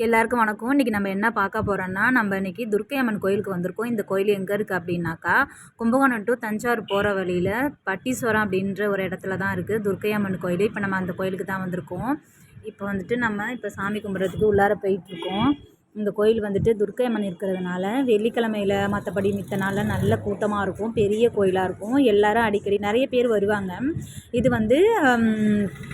எல்லாருக்கும் வணக்கம். இன்றைக்கி நம்ம என்ன பார்க்க போகிறோன்னா நம்ம இன்றைக்கி துர்க்கை அம்மன் கோயிலுக்கு வந்திருக்கோம். இந்த கோயில் எங்கே இருக்குது அப்படின்னாக்கா கும்பகோணம் டு தஞ்சாவூர் போகிற வழியில் பட்டீஸ்வரம் அப்படின்ற ஒரு இடத்துல தான் இருக்குது துர்க்கை அம்மன் கோயில். இப்போ நம்ம அந்த கோயிலுக்கு தான் வந்திருக்கோம். இப்போ வந்துட்டு நம்ம இப்போ சாமி கும்பிட்றதுக்கு உள்ளார போயிட்டுருக்கோம் இந்த கோயில் வந்துட்டு துர்க்கை அம்மன் இருக்கிறதுனால வெள்ளிக்கிழமையில் மற்றபடி மித்த நாளில் நல்ல கூட்டமாக இருக்கும் பெரிய கோயிலாக இருக்கும். எல்லாரும் அடிக்கடி நிறைய பேர் வருவாங்க. இது வந்து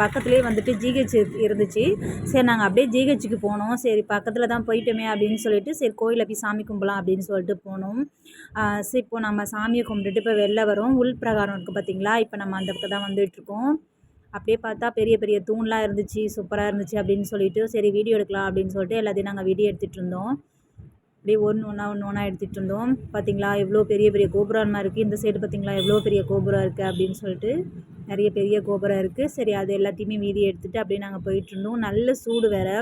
பக்கத்துலேயே வந்துட்டு ஜிஹெச் இருந்துச்சு. சரி நாங்கள் அப்படியே ஜிஹெச்சுக்கு போனோம். சரி பக்கத்தில் தான் போயிட்டோமே அப்படின்னு சொல்லிட்டு சரி கோயிலில் போய் சாமி கும்பலாம் அப்படின்னு சொல்லிட்டு போனோம். சரி இப்போ நம்ம சாமியை கும்பிட்டுட்டு இப்போ வெளில வரோம். உள் பிரகாரம் இருக்குது பார்த்தீங்களா இப்போ நம்ம அந்த பக்கம் தான் வந்துட்டுருக்கோம் அப்படியே பார்த்தா பெரிய பெரிய தூண்லாம் இருந்துச்சு சூப்பராக இருந்துச்சு அப்படின்னு சொல்லிட்டு சரி வீடியோ எடுக்கலாம் அப்படின்னு சொல்லிட்டு எல்லாத்தையும் நாங்கள் வீடியோ எடுத்துகிட்டு இருந்தோம். அப்படியே ஒன்று ஒன்றா ஒன்று ஒன்றா எடுத்துகிட்டு இருந்தோம். பார்த்தீங்களா எவ்வளோ பெரிய பெரிய கோபுரமாக இருக்குது இந்த சைடு பார்த்தீங்களா எவ்வளோ பெரிய கோபுரம் இருக்குது அப்படின்னு சொல்லிட்டு நிறைய பெரிய கோபுரம் இருக்குது சரி அது எல்லாத்தையுமே வீடியோ எடுத்துகிட்டு அப்படியே நாங்கள் போயிட்டுருந்தோம் நல்ல சூடு வேறு.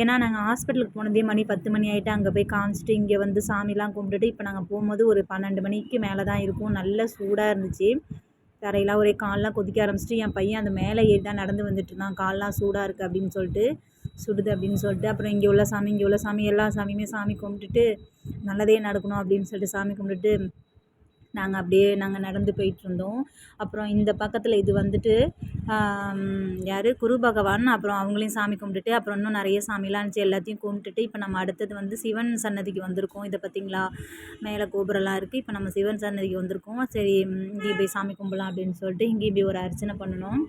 ஏன்னா நாங்கள் ஹாஸ்பிட்டலுக்கு போனதே மணி பத்து மணி ஆகிட்டு அங்கே போய் காமிச்சிட்டு இங்கே வந்து சாமிலாம் கும்பிட்டுட்டு இப்போ நாங்கள் போகும்போது ஒரு பன்னெண்டு மணிக்கு மேலே தான் இருக்கும். நல்ல சூடாக இருந்துச்சு. தரையெல்லாம் ஒரே கால்லாம் கொதிக்க ஆரம்பிச்சிட்டு என் பையன் அந்த மேலே ஏறி தான் நடந்து வந்துட்டு இருந்தான் கால்லாம் சூடாக இருக்குது அப்படின்னு சொல்லிட்டு சுடுது அப்படின்னு சொல்லிட்டு அப்புறம் இங்கே உள்ள சாமி இங்கே உள்ள சாமி எல்லா சாமியுமே சாமி கும்பிட்டுட்டு நல்லதே நடக்கணும் அப்படின்னு சொல்லிட்டு சாமி கும்பிட்டுட்டு நாங்கள் அப்படியே நாங்கள் நடந்து போயிட்டுருந்தோம். அப்புறம் இந்த பக்கத்தில் இது வந்துட்டு யார்? குரு பகவான். அப்புறம் அவங்களையும் சாமி கும்பிட்டுட்டு அப்புறம் இன்னும் நிறைய சாமிலாம் இருந்துச்சு. எல்லாத்தையும் கும்பிட்டுட்டு இப்போ நம்ம அடுத்தது வந்து சிவன் சன்னதிக்கு வந்திருக்கோம். இதை பார்த்திங்களா? மேலே கோபுரம்லாம் இருக்குது இப்போ நம்ம சிவன் சன்னதிக்கு வந்திருக்கோம். சரி இங்கே போய் சாமி கும்பிடலாம் அப்படின்னு சொல்லிட்டு இங்கேயும் போய் ஒரு அர்ச்சனை பண்ணணும்.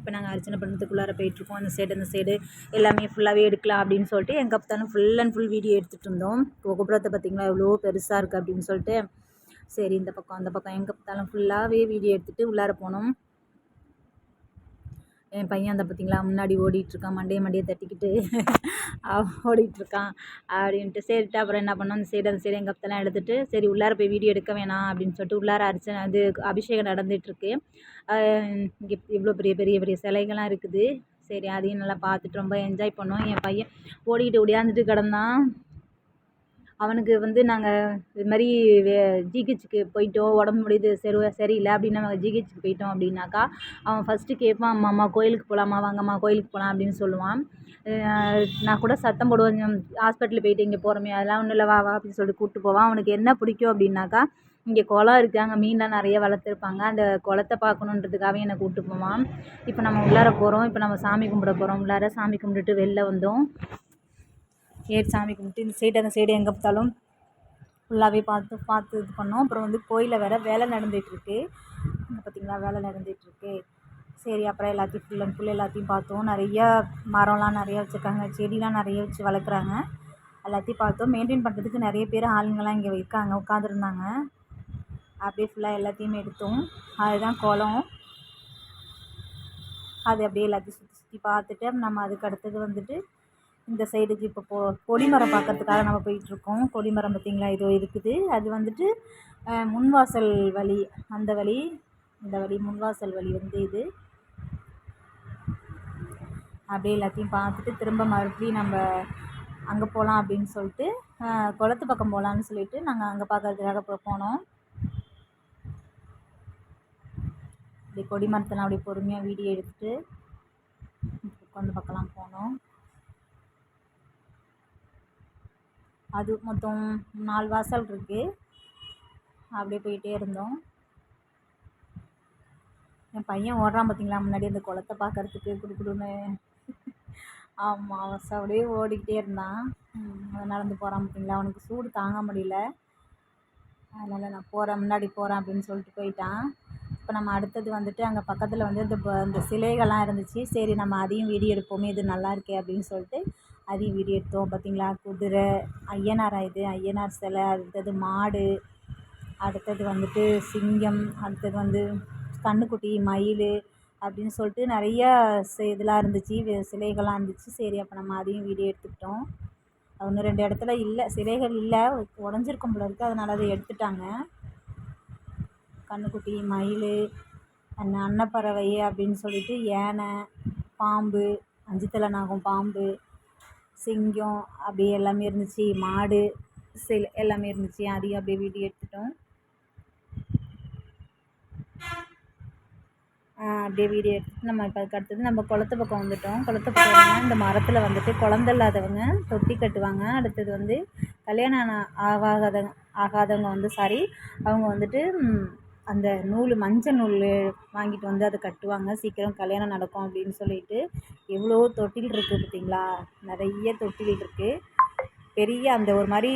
இப்போ நாங்கள் அர்ச்சனை பண்ணுறதுக்குள்ளார போயிட்டுருக்கோம். அந்த சைடு அந்த சைடு எல்லாமே ஃபுல்லாகவே எடுக்கலாம் அப்படின்னு சொல்லிட்டு எங்கே பார்த்தாலும் ஃபுல் அண்ட் ஃபுல் வீடியோ எடுத்துகிட்டு இருந்தோம். கோபுரத்தை பார்த்திங்களா? எவ்வளோ பெருசாக இருக்குது அப்படின்னு சொல்லிட்டு. சரி இந்த பக்கம் அந்த பக்கம் எங்கே பார்த்தாலும் ஃபுல்லாகவே வீடியோ எடுத்துகிட்டு உள்ளார போனோம். என் பையன் அந்த பார்த்திங்களா முன்னாடி ஓடிட்டுருக்கான் மண்டையை மண்டையை தட்டிக்கிட்டு ஓடிட்டுருக்கான் அப்படின்ட்டு. சரிட்டு அப்புறம் என்ன பண்ணோம் அந்த சைடு அந்த சைடு எங்கள் அப்பத்தெல்லாம் எடுத்துகிட்டு சரி உள்ளார போய் வீடியோ எடுக்க வேணாம் அப்படின்னு சொல்லிட்டு உள்ளார அர்ச்சனை அது அபிஷேகம் நடந்துகிட்ருக்கு இங்கே இவ்வளோ பெரிய பெரிய பெரிய சிலைகள்லாம் இருக்குது. சரி அதையும் நல்லா பார்த்துட்டு ரொம்ப என்ஜாய் பண்ணோம். என் பையன் ஓடிக்கிட்டு ஓடியாந்துட்டு கிடந்தான். அவனுக்கு வந்து நாங்கள் இது மாதிரி வே ஜிஹெச்சுக்கு போயிட்டோம் உடம்பு முடியுது சரி சரியில்லை அப்படின்னு நாங்கள் ஜிஹெச்சுக்கு போயிட்டோம் அப்படின்னாக்கா அவன் ஃபஸ்ட்டு கேட்பான் அம்மா அம்மா கோயிலுக்கு போகலாமா வாங்கம்மா கோயிலுக்கு போகலாம் அப்படின்னு சொல்லுவான். நான் கூட சத்தம் போடுவேன் ஹாஸ்பிட்டல் போயிட்டு இங்கே போகிறோமே அதெல்லாம் ஒன்றும் இல்லை வா வா அப்படின்னு சொல்லிட்டு கூப்பிட்டு போவான். அவனுக்கு என்ன பிடிக்கும் அப்படின்னாக்கா இங்கே குளம் இருக்குது அங்கே மீன்லாம் நிறைய வளர்த்துருப்பாங்க அந்த குளத்த பார்க்கணுன்றதுக்காகவே என்னை கூப்பிட்டு போவான். இப்போ நம்ம உள்ளார போகிறோம் இப்போ நம்ம சாமி கும்பிட போகிறோம் உள்ளார சாமி கும்பிட்டுட்டு வெளில வந்தோம். ஏறி சாமி கும்பிட்டு இந்த சைடு அந்த சைடு எங்கே பார்த்தாலும் ஃபுல்லாகவே பார்த்து பார்த்து இது பண்ணோம். அப்புறம் வந்து கோயிலில் வேறு வேலை நடந்துகிட்ருக்கு இங்கே பார்த்திங்களா வேலை நடந்துகிட்ருக்கு சரி அப்புறம் எல்லாத்தையும் ஃபுல் அண்ட் ஃபுல் எல்லாத்தையும் பார்த்தோம். நிறையா மரம்லாம் நிறையா வச்சுருக்காங்க. செடிலாம் நிறைய வச்சு வளர்க்குறாங்க. எல்லாத்தையும் பார்த்தோம். மெயின்டைன் பண்ணுறதுக்கு நிறைய பேர் ஆளுங்கள்லாம் இங்கே இருக்காங்க உட்காந்துருந்தாங்க அப்படியே ஃபுல்லாக எல்லாத்தையுமே எடுத்தோம். அதுதான் குளம். அது அப்படியே எல்லாத்தையும் சுற்றி சுற்றி பார்த்துட்டு நம்ம அதுக்கு அடுத்தது வந்துட்டு இந்த சைடுக்கு இப்போ போ கொடிமரம் பார்க்கறதுக்காக நம்ம போயிட்டுருக்கோம். கொடிமரம் பார்த்திங்களா இதோ இருக்குது. அது வந்துட்டு முன்வாசல் வழி அந்த வழி இந்த வழி முன்வாசல் வழி வந்து இது. அப்படியே எல்லாத்தையும் பார்த்துட்டு திரும்ப மறுபடியும் நம்ம அங்கே போகலாம் அப்படின்னு சொல்லிட்டு குளத்து பக்கம் போகலான்னு சொல்லிட்டு நாங்கள் அங்கே பார்க்கறதுக்காக போ போனோம். அப்படி கொடி மரத்தெல்லாம் அப்படியே பொறுமையாக வீடியோ எடுத்துகிட்டு அந்த பக்கம்லாம் போனோம். அது மொத்தம் நாலு வாசல் இருக்குது அப்படியே போயிட்டே இருந்தோம். என் பையன் ஓடுறான் பார்த்தீங்களா முன்னாடி அந்த குளத்த பார்க்கறதுக்கு குடுக்குடுன்னு ஆமாம் அவன் அப்படியே ஓடிக்கிட்டே இருந்தான். நடந்து போகிறான் பார்த்தீங்களா அவனுக்கு சூடு தாங்க முடியல. அதனால் நான் போகிறேன் முன்னாடி போகிறேன் அப்படின்னு சொல்லிட்டு போயிட்டான். இப்போ நம்ம அடுத்தது வந்துட்டு அங்கே பக்கத்தில் வந்து இந்த இந்த சிலைகள்லாம் இருந்துச்சு. சரி நம்ம அதையும் வீடியோ எடுப்போமே இது நல்லா இருக்கே அப்படின்னு சொல்லிட்டு அதையும் வீடியோ எடுத்தோம் பார்த்தீங்களா? குதிரை ஐயனாரா இது ஐயனார் சிலை அடுத்தது மாடு அடுத்தது வந்துட்டு சிங்கம் அடுத்தது வந்து கன்றுக்குட்டி மயில் அப்படின்னு சொல்லிட்டு நிறையா இதெல்லாம் இருந்துச்சு சிலைகள்லாம் இருந்துச்சு. சரி அப்போ நம்ம அதையும் வீடியோ எடுத்துக்கிட்டோம். ஒன்று ரெண்டு இடத்துல இல்லை. சிலைகள் இல்லை. உடஞ்சிருக்கும் போல இருக்குது அதனால் அதை எடுத்துட்டாங்க. கன்றுக்குட்டி மயில் அன்னப்பறவை அப்படின்னு சொல்லிட்டு யானை பாம்பு அஞ்சு தலை நாகம் பாம்பு. சிங்கம் அப்படியே எல்லாமே இருந்துச்சு. மாடு சில எல்லாமே இருந்துச்சு. அதையும் அப்படியே வீடியோ எடுத்துட்டோம். அப்படியே வீடியோ எடுத்துட்டு நம்ம இப்போ அதுக்கு அடுத்தது நம்ம குளத்து பக்கம் வந்துட்டோம். குளத்து பக்கம் இந்த மரத்தில் வந்துட்டு குழந்த இல்லாதவங்க தொட்டி கட்டுவாங்க. அடுத்தது வந்து கல்யாணம் ஆன ஆகாத ஆகாதவங்க வந்து சாரி அவங்க வந்துட்டு அந்த நூல் மஞ்சள் நூல் வாங்கிட்டு வந்து அதை கட்டுவாங்க. சீக்கிரம் கல்யாணம் நடக்கும் அப்படின்னு சொல்லிட்டு எவ்வளோ தொட்டில் இருக்குது பார்த்தீங்களா? நிறைய தொட்டில் இருக்குது பெரிய அந்த ஒரு மாதிரி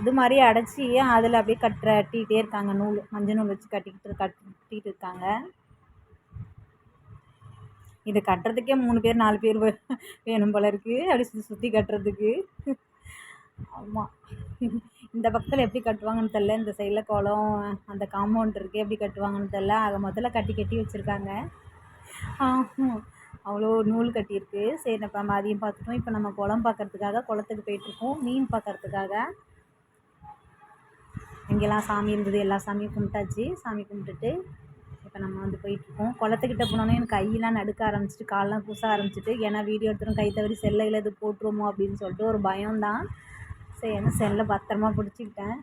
இது மாதிரி அடைச்சி அதில் அப்படியே கட்டுற கட்டிக்கிட்டே இருக்காங்க. நூல் மஞ்சள் நூல் வச்சு கட்டிக்கிட்டு கட்டிகிட்டு இருக்காங்க. இதை கட்டுறதுக்கே மூணு பேர் நாலு பேர் வேணும் போல இருக்குது அப்படி சுற்றி சுற்றி கட்டுறதுக்கு. ஆமாம் இந்த பக்கத்தில் எப்படி கட்டுவாங்கன்னு தெரில இந்த சைடில் குளம் அந்த காம்பவுண்ட் இருக்குது எப்படி கட்டுவாங்கன்னு தெரில அதை முதல்ல கட்டி கட்டி வச்சுருக்காங்க. அவ்வளோ நூல் கட்டியிருக்கு. சரி நம்ம மதியம் பார்த்துட்டோம். இப்போ நம்ம குளம் பார்க்கறதுக்காக குளத்துக்கு போயிட்டுருக்கோம் மீன் பார்க்குறதுக்காக. இங்கெல்லாம் சாமி இருந்தது. எல்லா சாமியும் கும்பிட்டாச்சு. சாமி கும்பிட்டுட்டு இப்போ நம்ம வந்து போயிட்டுருக்கோம் குளத்துக்கிட்ட போனோன்னே எனக்கு கையெல்லாம் நடுக்க ஆரம்பிச்சிட்டு காலெலாம் பூச ஆரம்பிச்சிட்டு ஏன்னா வீடியோ எடுத்துகிட்டு கை தவறி செல்லையில் இது போட்டுருமோ அப்படின்னு சொல்லிட்டு ஒரு பயம்தான் சரி செல்லை பத்திரமா பிடிச்சிக்கிட்டேன்.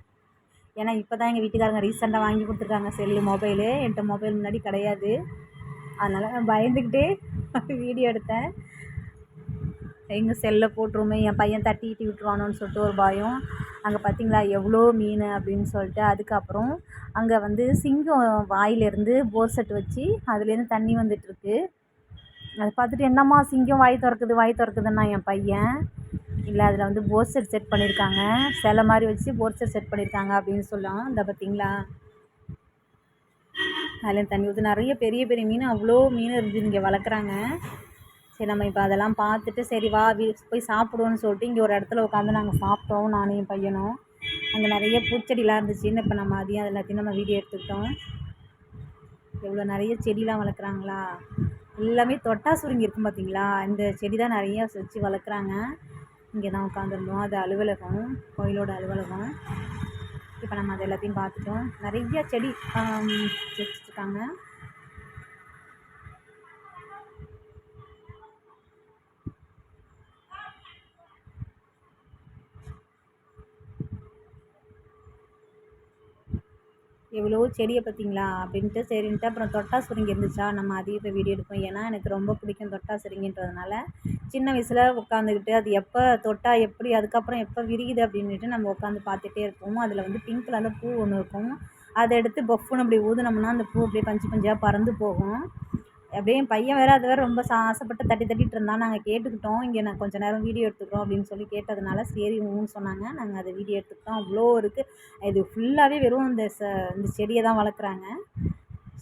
ஏன்னா இப்போ தான் எங்கள் வீட்டுக்காரங்க ரீசெண்டாக வாங்கி கொடுத்துருக்காங்க செல்லு மொபைலு. என்கிட்ட மொபைல் முன்னாடி கிடையாது. அதனால் நான் பயந்துக்கிட்டே வீடியோ எடுத்தேன். எங்கள் செல்லை போட்டுருமே என் பையன் தட்டிக்கிட்டு விட்டுருவானோன்னு சொல்லிட்டு ஒரு பயம். அங்கே பார்த்தீங்களா எவ்வளோ மீன் அப்படின்னு சொல்லிட்டு அதுக்கப்புறம் அங்கே வந்து சிங்கம் வாயிலேருந்து போர் செட் வச்சு அதுலேருந்து தண்ணி வந்துட்டுருக்கு அதை பார்த்துட்டு என்னம்மா சிங்கம் வாய் திறக்குது வாய் திறக்குதுன்னா என் பையன். இல்லை அதில் வந்து போர் செட் செட் பண்ணியிருக்காங்க சிலை மாதிரி வச்சு போர் செட் செட் பண்ணியிருக்காங்க அப்படின்னு சொல்லலாம். இந்த பார்த்தீங்களா அதில் தண்ணி ஊற்றி நிறைய பெரிய பெரிய மீன் அவ்வளோ மீன் இருந்து இங்கே வளர்க்குறாங்க. சரி நம்ம இப்போ அதெல்லாம் பார்த்துட்டு சரி வா வீ போய் சாப்பிடுவோன்னு சொல்லிட்டு இங்கே ஒரு இடத்துல உட்காந்து நாங்கள் சாப்பிட்டோம் நானும் என் பையனும். அங்கே நிறைய பூச்செடிலாம் இருந்துச்சுன்னு இப்போ நம்ம அதையும் அது எல்லாத்தையும் நம்ம வீடியோ எடுத்துக்கிட்டோம். எவ்வளோ நிறைய செடிலாம் வளர்க்குறாங்களா? எல்லாமே தொட்டா சுருங்கி இருக்கும் பார்த்தீங்களா இந்த செடி தான் நிறைய வச்சு வளர்க்குறாங்க. இங்கே தான் உட்காந்துருந்தோம். அது அலுவலகம் கோயிலோட அலுவலகம். இப்போ நம்ம அது எல்லாத்தையும் பார்த்துட்டோம். நிறைய செடி வச்சுருக்காங்க எவ்வளோ செடியை பார்த்தீங்களா? அப்படின்ட்டு சரின்ட்டு அப்புறம் தொட்டா சுருங்கி இருந்துச்சா? நம்ம அதையும் இப்போ வீடியோ எடுப்போம். ஏன்னா எனக்கு ரொம்ப பிடிக்கும் தொட்டா சுருங்கின்றதுனால சின்ன வயசில் உட்காந்துக்கிட்டு அது எப்போ தொட்டா எப்படி அதுக்கப்புறம் எப்போ விரியுது அப்படின்ட்டு நம்ம உட்காந்து பார்த்துட்டே இருப்போம். அதில் வந்து பிங்க் கலரில் பூ ஒன்று இருக்கும். அதை எடுத்து பஃப்னு அப்படி ஊதுனோம்னா அந்த பூ அப்படியே பஞ்சு பஞ்சாக பறந்து போகும். அப்படியே என் பையன் வேறு அது வேறு ரொம்ப சா- ஆசைப்பட்டு தட்டி தட்டிட்டு இருந்தான் நாங்கள் கேட்டுக்கிட்டோம். இங்கே நான் கொஞ்சம் நேரம் வீடியோ எடுத்துக்கிறோம் அப்படின்னு சொல்லி கேட்டதுனால சரி ஊன்னு சொன்னாங்க. நாங்கள் அதை வீடியோ எடுத்துக்கிட்டோம். அவ்வளோ இருக்குது இது ஃபுல்லாகவே வெறும் இந்த ச இந்த செடியை தான் வளர்க்குறாங்க.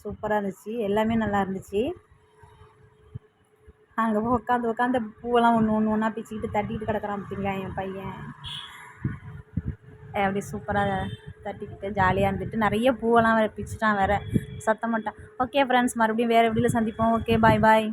சூப்பராக இருந்துச்சு. எல்லாமே நல்லா இருந்துச்சு. அங்கே போய் உட்காந்து உட்காந்து பூவெல்லாம் ஒன்று ஒன்று ஒன்றா பிச்சுக்கிட்டு தட்டிக்கிட்டு கிடக்குறான் பார்த்தீங்களா என் பையன். அப்படி சூப்பராக தட்டிக்கிட்டு ஜாலியாக இருந்துட்டு நிறைய பூவெல்லாம் வேறு பிச்சுட்டான் வேறு. சத்தம் போட்டான். ஓகே ஃப்ரெண்ட்ஸ் மறுபடியும் வேறு வீடியோவில் சந்திப்போம். ஓகே பாய் பாய்